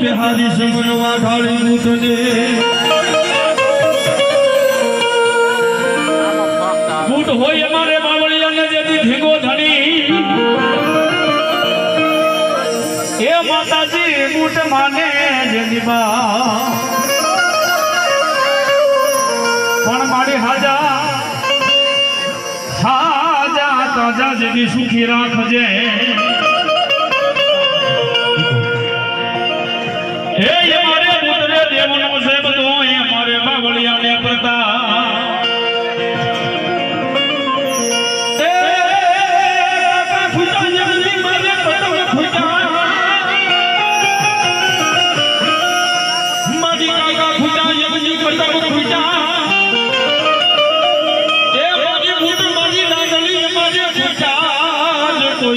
બિહારી સિંહ વાઢાળી દૂધને બૂટ હોય અમારે બાવળિયાને જેથી ભીગો ધણી એ માતાજી બૂટ માને જેની બા પણ મારી હાજર સાજા તાજા જેથી સુખી રાખજે. એ મારે પુત્ર દેવનો છે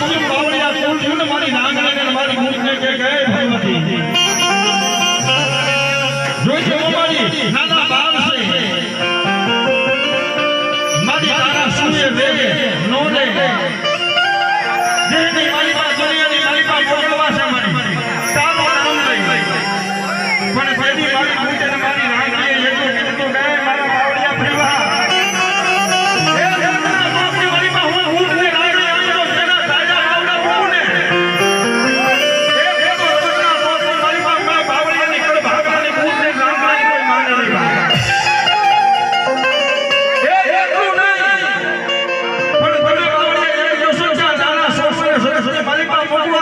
મારી નાંગણે મારી મૂર્તિ કે ગઈ નથી.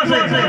Music.